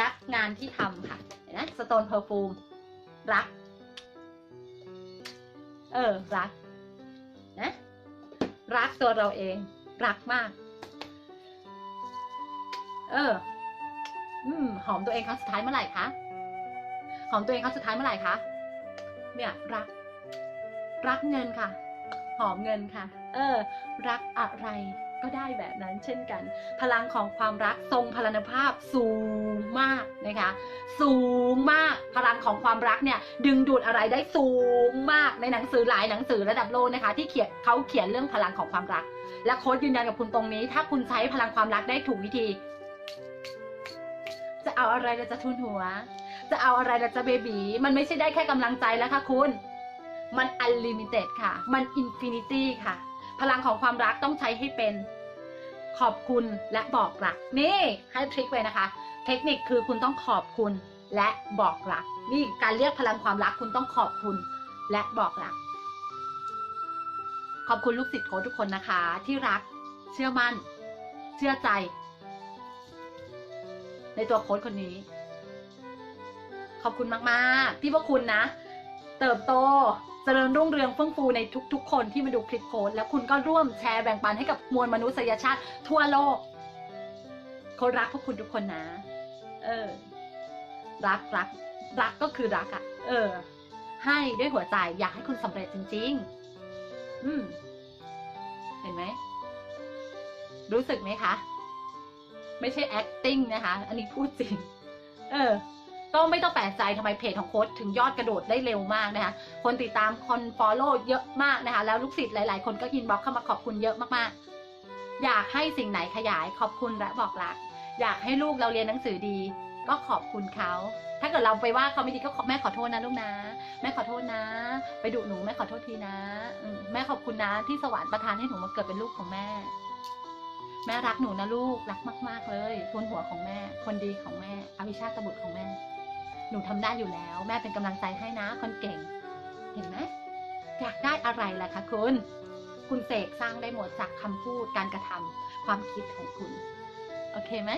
รักงานที่ทำค่ะเห็นไหมสโตนเพอร์ฟูมรัก เออ รัก นะ รักตัวเราเอง รักมาก เออ อืม หอมตัวเองครั้งสุดท้ายเมื่อไหร่คะ หอมตัวเองครั้งสุดท้ายเมื่อไหร่คะ เนี่ย รัก รักเงินค่ะ หอมเงินค่ะ เออ รักอะไร ก็ได้แบบนั้นเช่นกัน พลังของความรักทรงพลานภาพสูงมากนะคะ สูงมากพลังของความรักเนี่ยดึงดูดอะไรได้สูงมากในหนังสือหลายหนังสือระดับโลกนะคะ ที่เขียนเขาเขียนเรื่องพลังของความรัก และโค้ดยืนยันกับคุณตรงนี้ ถ้าคุณใช้พลังความรักได้ถูกวิธี จะเอาอะไรเราจะทุนหัว จะเอาอะไรเราจะเบบีมันไม่ใช่ได้แค่กำลังใจแล้วค่ะคุณ มันอันลิมิเต็ดค่ะ มันอินฟินิตี้ค่ะ พลังของความรักต้องใช้ให้เป็นขอบคุณและบอกรัก นี่ให้ทริคเลยนะคะ เทคนิคคือคุณต้องขอบคุณและบอกรัก นี่การเรียกพลังความรักคุณต้องขอบคุณและบอกรัก ขอบคุณลูกศิษย์โค้ชทุกคนนะคะ ที่รัก เชื่อมั่น เชื่อใจ ในตัวโค้ชคนนี้ ขอบคุณมาก ๆ ที่พวกคุณนะ เติบโต เจริญรุ่งเรืองเฟื่องฟูในทุกๆ คนที่มาดูคลิปโค้ดแล้วคุณก็ร่วมแชร์แบ่งปันให้กับมวลมนุษยชาติ ทั่วโลกโค้ดรักพวกคุณทุกคนนะ เออ รักรักรักก็คือรักอะ่ะเออ ให้ด้วยหัวใจอยากให้คุณสำเร็จจริง ๆ อืม เห็นไหม รู้สึกไหมคะ ไม่ใช่ acting นะคะ อันนี้พูดจริง เออ ก็ไม่ต้องแปลกใจทำไมเพจของโค้ดถึงยอดกระโดดได้เร็วมากนะคะ คนติดตามคนฟอลโล่เยอะมากนะคะ แล้วลูกศิษย์หลาย ๆ คนก็อินบ็อกเข้ามาขอบคุณเยอะมากๆ อยากให้สิ่งไหนขยายขอบคุณและบอกรัก อยากให้ลูกเราเรียนหนังสือดี ก็ขอบคุณเขา ถ้าเกิดเราไปว่าเขาไม่ดีก็ขอแม่ขอโทษนะลูกนะ แม่ขอโทษนะ ไปดุหนูแม่ขอโทษทีนะ แม่ขอบคุณนะที่สวรรค์ประทานให้หนูมาเกิดเป็นลูกของแม่ แม่รักหนูนะลูกรักมาก ๆ เลยทุนหัวของแม่ คนดีของแม่อภิชาตบุตรของแม่ หนูทำได้อยู่แล้ว แม่เป็นกำลังใจให้นะคนเก่ง เห็นไหมอยากได้อะไรล่ะคะคุณ คุณเสกสร้างได้หมดจากคำพูดการกระทำความคิดของคุณ โอเคไหม